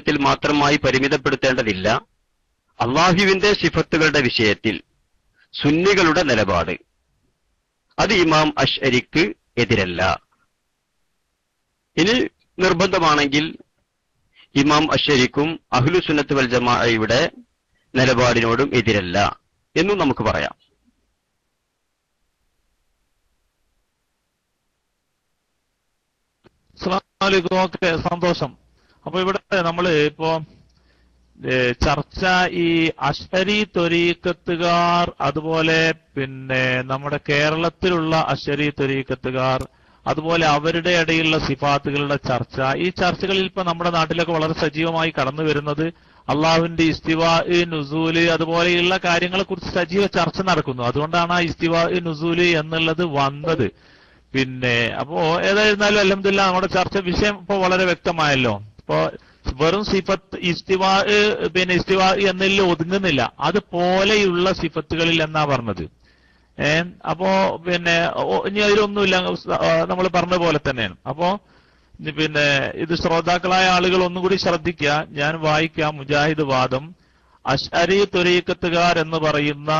വിഷയത്തിൽ മാത്രമായി പരിമിതപ്പെടുത്തേണ്ടതില്ല. അള്ളാഹുവിന്റെ സിഫത്തുകളുടെ വിഷയത്തിൽ സുന്നികളുടെ നിലപാട്. അത് ഇമാം അഷ്അരിക്ക് എതിരല്ല. ഇനി നിർബന്ധമാണെങ്കിൽ ഇമാം അഷ്അരിക്കും അഹ്ലു സുന്നത്ത് വൽ ജമാഅയുടെ നിലപാടിനോടും എതിരല്ല എന്നും നമുക്ക് പറയാം. സന്തോഷം. അപ്പൊ ഇവിടെ നമ്മൾ ഇപ്പോ ചർച്ച ഈ അശ്വരി ത്വരീക്കത്തുകാർ അതുപോലെ പിന്നെ നമ്മുടെ കേരളത്തിലുള്ള അശ്വരി ത്വരീക്കത്തുകാർ അതുപോലെ അവരുടെ ഇടയിലുള്ള സിഫാത്തുകളുടെ ചർച്ച. ഈ ചർച്ചകളിൽ ഇപ്പൊ നമ്മുടെ നാട്ടിലൊക്കെ വളരെ സജീവമായി കടന്നു വരുന്നത് അള്ളാഹുവിന്റെ ഇസ്തിവാ നുസൂൽ അതുപോലെയുള്ള കാര്യങ്ങളെ കുറിച്ച് സജീവ ചർച്ച നടക്കുന്നു. അതുകൊണ്ടാണ് ആ ഇസ്തിവാ നുസൂൽ എന്നുള്ളത് വന്നത്. പിന്നെ അപ്പോ ഏതായിരുന്നാലും അലഹമില്ല നമ്മുടെ ചർച്ച വിഷയം ഇപ്പൊ വളരെ വ്യക്തമായല്ലോ. ഇപ്പോ വെറും സിഫത്ത് ഇസ്തിവാ പിന്നെ ഇസ്തിവാ എന്നതിൽ ഒതുങ്ങുന്നില്ല. അതുപോലെയുള്ള സിഫത്തുകളിൽ എന്നാ പറഞ്ഞത്? ഏ അപ്പോ പിന്നെ ഇനി അതിലൊന്നുമില്ല. നമ്മൾ പറഞ്ഞ പോലെ തന്നെയാണ്. അപ്പോ പിന്നെ ഇത് ശ്രോതാക്കളായ ആളുകൾ ഒന്നും കൂടി ശ്രദ്ധിക്കുക. ഞാൻ വായിക്കാം. മുജാഹിദ് വാദം. അഷ്അരി ത്വരീക്കത്തുകാർ എന്ന് പറയുന്ന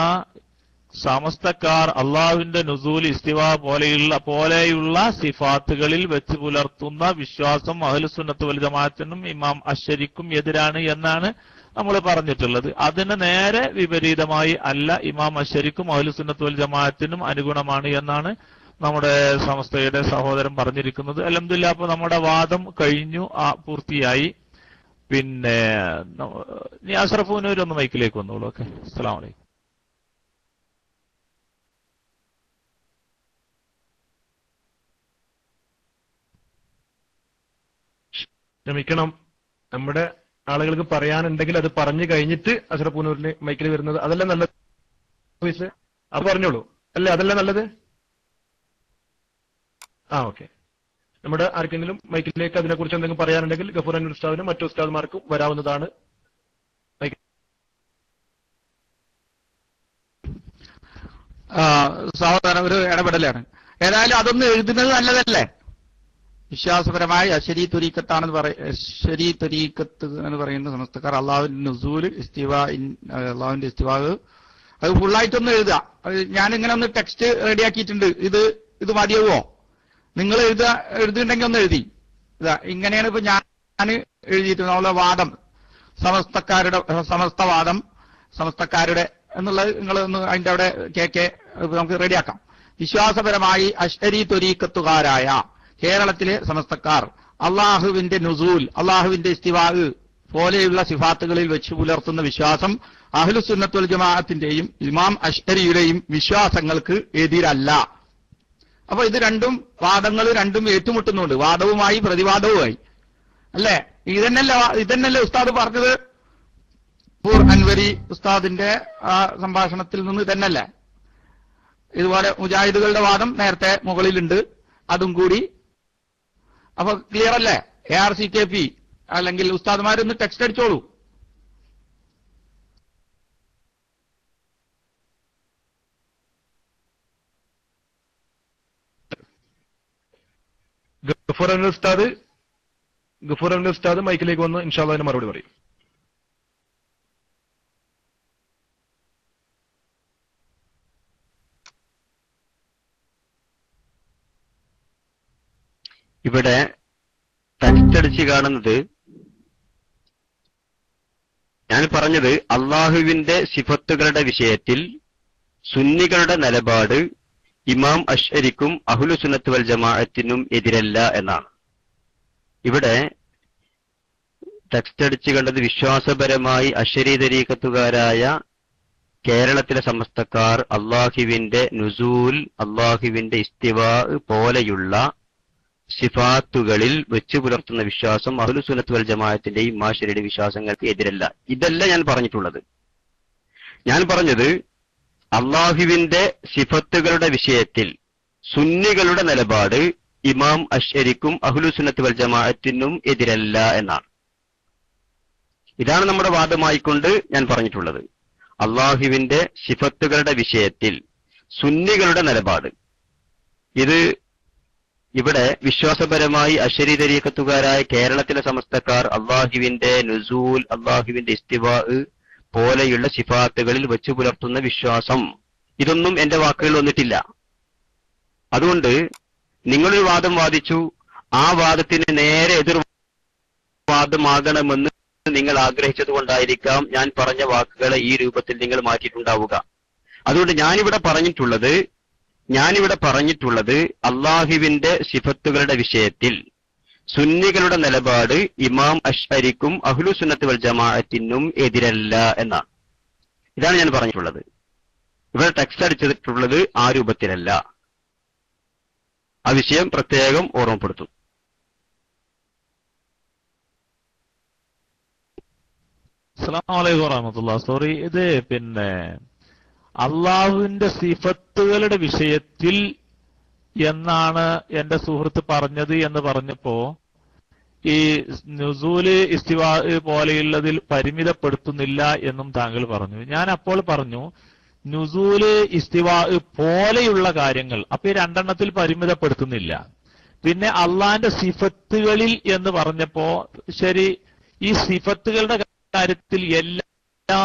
സമസ്തക്കാർ അള്ളാഹുവിന്റെ നുസൂൽ ഇസ്തിവ പോലെയുള്ള പോലെയുള്ള സിഫാത്തുകളിൽ വെച്ച് പുലർത്തുന്ന വിശ്വാസം അഹലുസുന്നത്ത് വൽ ജമാഅത്തിനും ഇമാം അശ്വരിക്കും എതിരാണ് എന്നാണ് നമ്മൾ പറഞ്ഞിട്ടുള്ളത്. അതിന് നേരെ വിപരീതമായി അല്ല ഇമാം അശ്വരിക്കും അഹലുസുന്നത്ത് വൽ ജമാഅത്തിനും അനുഗുണമാണ് എന്നാണ് നമ്മുടെ സമസ്തയുടെ സഹോദരൻ പറഞ്ഞിരിക്കുന്നത്. അലഹമില്ല അപ്പൊ നമ്മുടെ വാദം കഴിഞ്ഞു ആ, പൂർത്തിയായി. പിന്നെ ന- ഒന്ന് മൈക്കിലേക്ക് വന്നോളൂ ഓക്കെ. അസ്സാം വലൈക്കും ക്ഷമിക്കണം. നമ്മുടെ ആളുകൾക്ക് പറയാനുണ്ടെങ്കിൽ അത് പറഞ്ഞു കഴിഞ്ഞിട്ട് അഷറപ്പൂനൂരിന് മൈക്കിൽ വരുന്നത് അതല്ല നല്ലത്? അത് പറഞ്ഞോളൂ. അല്ലേ അതല്ല നല്ലത്? ആ ഓക്കെ. നമ്മുടെ ആർക്കെങ്കിലും മൈക്കിലേക്ക് അതിനെക്കുറിച്ച് എന്തെങ്കിലും പറയാനുണ്ടെങ്കിൽ ഗഫൂർ അനൂർ ഉസ്താദിനും മറ്റു ഉസ്താദ്മാർക്കും വരാവുന്നതാണ്. സാവധാനം ഒരു ഇടപെടലാണ്. ഏതായാലും അതൊന്നും എഴുതുന്നത് നല്ലതല്ലേ? വിശ്വാസപരമായി അശരി തുരീക്കത്താണെന്ന് പറയ ശരി തുരീക്കത്ത് എന്ന് പറയുന്ന സമസ്തക്കാർ അള്ളാഹുവിന്റെ നുസൂൽ ഇസ്തിവാ അള്ളാഹുവിന്റെ ഇസ്തിവാഹ് അത് ഫുള്ളായിട്ടൊന്ന് എഴുതുക. ഞാൻ ഇങ്ങനെ ഒന്ന് ടെക്സ്റ്റ് റെഡിയാക്കിയിട്ടുണ്ട്. ഇത് ഇത് മതിയാവോ? നിങ്ങൾ എഴുതുക എഴുതിയിട്ടുണ്ടെങ്കിൽ ഒന്ന് എഴുതി. ഇതാ ഇങ്ങനെയാണ് ഇപ്പൊ ഞാൻ എഴുതിയിട്ട് നമ്മളെ വാദം. സമസ്തക്കാരുടെ സമസ്തവാദം സമസ്തക്കാരുടെ എന്നുള്ളത് നിങ്ങൾ ഒന്ന് അതിന്റെ അവിടെ കെ നമുക്ക് റെഡിയാക്കാം. വിശ്വാസപരമായി അശ്വരി ത്വരീക്കത്തുകാരായ കേരളത്തിലെ സമസ്തക്കാർ അള്ളാഹുവിന്റെ നുസൂൽ അള്ളാഹുവിന്റെ ഇസ്തിവാഹ് പോലെയുള്ള സിഫാത്തുകളിൽ വെച്ച് പുലർത്തുന്ന വിശ്വാസം അഹ്ലു സുന്നത്തുൽ ജമാഅത്തിന്റെയും ഇമാം അഷ്അരിയുടെയും വിശ്വാസങ്ങൾക്ക് എതിരല്ല. അപ്പൊ ഇത് രണ്ടും വാദങ്ങൾ രണ്ടും ഏറ്റുമുട്ടുന്നുണ്ട്. വാദവുമായി പ്രതിവാദവുമായി. അല്ലേ? ഇതന്നല്ല ഇതന്നല്ലേ ഉസ്താദ് പറഞ്ഞത്? പൂർ അൻവരി ഉസ്താദിന്റെ സംഭാഷണത്തിൽ നിന്ന് തന്നല്ലേ ഇതുപോലെ മുജാഹിദുകളുടെ വാദം നേരത്തെ മുകളിലുണ്ട്. അതും കൂടി അപ്പൊ ക്ലിയർ അല്ലേ? A R C K P അല്ലെങ്കിൽ ഉസ്താദ്മാരൊന്ന് ടെക്സ്റ്റ് അടിച്ചോളൂ. ഗഫൂർ ഉസ്താദ് ഗഫൂർ ഉസ്താദ് മൈക്കിലേക്ക് വന്ന് ഇൻഷാല്ല മറുപടി പറയും. ഇവിടെ തനിച്ചടിച്ച് കാണുന്നത് ഞാൻ പറഞ്ഞത് അള്ളാഹുവിന്റെ സിഫത്തുകളുടെ വിഷയത്തിൽ സുന്നികളുടെ നിലപാട് ഇമാം അഷ്അരിക്കും അഹ്ലു സുനത്ത് വൽ ജമാഅത്തിനും എതിരല്ല എന്നാണ്. ഇവിടെ ടെക്സ്റ്റ് അടിച്ചു കണ്ടത് വിശ്വാസപരമായി അഷരി തരീക്കത്തുകാരായ കേരളത്തിലെ സമസ്തക്കാർ അള്ളാഹുവിന്റെ നുസൂൽ അള്ളാഹുവിന്റെ ഇസ്തിവാ പോലെയുള്ള സിഫാത്തുകളിൽ വെച്ച് പുലർത്തുന്ന വിശ്വാസം അഹ്ലു സുന്നത്ത് വൽ ജമാഅത്തിന്റെയും മാഷരിയുടെ വിശ്വാസങ്ങൾക്ക് എതിരല്ല. ഇതല്ല ഞാൻ പറഞ്ഞിട്ടുള്ളത്. ഞാൻ പറഞ്ഞത് അള്ളാഹുവിന്റെ സിഫത്തുകളുടെ വിഷയത്തിൽ സുന്നികളുടെ നിലപാട് ഇമാം അഷരിക്കും അഹ്ലു സുന്നത്ത് വൽ ജമാഅത്തിനും എതിരല്ല എന്നാണ്. ഇതാണ് നമ്മുടെ വാദമായിക്കൊണ്ട് ഞാൻ പറഞ്ഞിട്ടുള്ളത്. അള്ളാഹുവിന്റെ സിഫത്തുകളുടെ വിഷയത്തിൽ സുന്നികളുടെ നിലപാട്. ഇത് ഇവിടെ വിശ്വാസപരമായി അശരി തരീക്കത്തുകാരായ കേരളത്തിലെ സമസ്തക്കാർ അള്ളാഹുവിന്റെ നുസൂൽ അള്ളാഹുവിന്റെ ഇസ്തിവാ പോലെയുള്ള സിഫാത്തുകളിൽ വെച്ചു പുലർത്തുന്ന വിശ്വാസം. ഇതൊന്നും എന്റെ വാക്കുകളിൽ വന്നിട്ടില്ല. അതുകൊണ്ട് നിങ്ങളൊരു വാദം വാദിച്ചു ആ വാദത്തിന് നേരെ എതിർ വാദമാകണമെന്ന് നിങ്ങൾ ആഗ്രഹിച്ചത് കൊണ്ടായിരിക്കാം ഞാൻ പറഞ്ഞ വാക്കുകളെ ഈ രൂപത്തിൽ നിങ്ങൾ മാറ്റിയിട്ടുണ്ടാവുക. അതുകൊണ്ട് ഞാനിവിടെ പറഞ്ഞിട്ടുള്ളത് ഞാനിവിടെ പറഞ്ഞിട്ടുള്ളത് അള്ളാഹുവിന്റെ സിഫത്തുകളുടെ വിഷയത്തിൽ. സുന്നികളുടെ നിലപാട് ഇമാം അഷ്അരിക്കും അഹ്ലു സുന്നത്ത് വൽ ജമാഅത്തിനും എതിരല്ല എന്നാണ്. ഇതാണ് ഞാൻ പറഞ്ഞിട്ടുള്ളത്. ഇവിടെ ടെക്സ്റ്റ് അടിച്ചിട്ടുള്ളത് ആ രൂപത്തിലല്ല. ആ വിഷയം പ്രത്യേകം ഓർമ്മപ്പെടുത്തും. അസ്സലാമു വലൈക്കും വറഹമത്തുള്ള സോറി ഇത് പിന്നെ അള്ളാഹുവിന്റെ സിഫത്തുകളുടെ വിഷയത്തിൽ എന്നാണ് എന്റെ സുഹൃത്ത് പറഞ്ഞത് എന്ന് പറഞ്ഞപ്പോ ഈ നുസൂൽ ഇസ്തിവാ പോലെയുള്ളതിൽ പരിമിതപ്പെടുത്തുന്നില്ല എന്നും താങ്കൾ പറഞ്ഞു. ഞാൻ അപ്പോൾ പറഞ്ഞു നുസൂൽ ഇസ്തിവാ പോലെയുള്ള കാര്യങ്ങൾ അപ്പൊ ഈ രണ്ടെണ്ണത്തിൽ പരിമിതപ്പെടുത്തുന്നില്ല. പിന്നെ അള്ളാന്റെ സിഫത്തുകളിൽ എന്ന് പറഞ്ഞപ്പോ ശരി ഈ സിഫത്തുകളുടെ കാര്യത്തിൽ എല്ലാ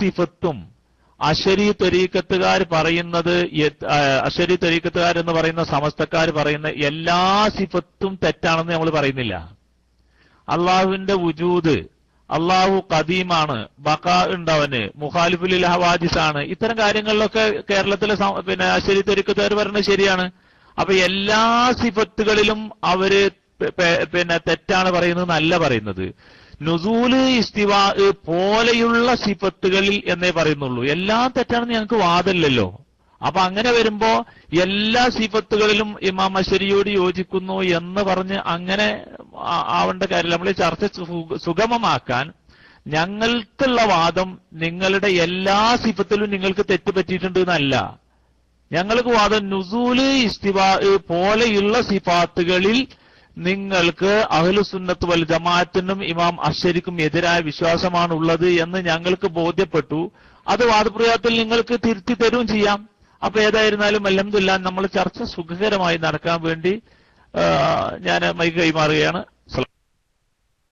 സിഫത്തും അശരി ത്വരീക്കത്തുകാർ പറയുന്നത് അശരി ത്വരീക്കത്തുകാർ എന്ന് പറയുന്ന സമസ്തക്കാർ പറയുന്ന എല്ലാ സിഫത്തും തെറ്റാണെന്ന് നമ്മൾ പറയുന്നില്ല. അള്ളാഹുവിന്റെ വുജൂദ് അള്ളാഹു കദീമാണ് ബക്ക ഉണ്ടവന് മുഖാലിഫുൽ ഹവാജിസ് ആണ് ഇത്തരം കാര്യങ്ങളിലൊക്കെ കേരളത്തിലെ പിന്നെ അശരി ത്വരീക്കത്തുകാർ പറയുന്നത് ശരിയാണ്. അപ്പൊ എല്ലാ സിഫത്തുകളിലും അവർ പിന്നെ തെറ്റാണ് പറയുന്നത് നല്ല പറയുന്നത്. നുസൂൽ ഇസ്തിവാ പോലെയുള്ള സിഫത്തുകളിൽ എന്നേ പറയുന്നുള്ളൂ. എല്ലാം തെറ്റാണെന്ന് ഞങ്ങൾക്ക് വാദമില്ലല്ലോ. അപ്പൊ അങ്ങനെ വരുമ്പോ എല്ലാ സിഫത്തുകളിലും ഇമാം അശ്വരിയോട് യോജിക്കുന്നു എന്ന് പറഞ്ഞ് അങ്ങനെ ആവേണ്ട കാര്യം നമ്മൾ ചർച്ച സുഗമമാക്കാൻ ഞങ്ങൾക്കുള്ള വാദം നിങ്ങളുടെ എല്ലാ സിഫത്തിലും നിങ്ങൾക്ക് തെറ്റ് പറ്റിയിട്ടുണ്ട് എന്നല്ല. ഞങ്ങൾക്ക് വാദം നുസൂൽ ഇസ്തിവാ പോലെയുള്ള സിഫാത്തുകളിൽ നിങ്ങൾക്ക് അഹ്ലുസുന്നത്ത് വൽ ജമാഅത്തിനും ഇമാം അഷരിക്കും എതിരായ വിശ്വാസമാണ് ഉള്ളത് എന്ന് ഞങ്ങൾക്ക് ബോധ്യപ്പെട്ടു. അത് വാദപ്രയോഗത്തിൽ നിങ്ങൾക്ക് തിരുത്തി തരും ചെയ്യാം. അപ്പൊ ഏതായിരുന്നാലും അല്ലെന്നില്ല നമ്മൾ ചർച്ച സുഖകരമായി നടക്കാൻ വേണ്ടി ഞാൻ മൈക്ക് കൈമാറുകയാണ്.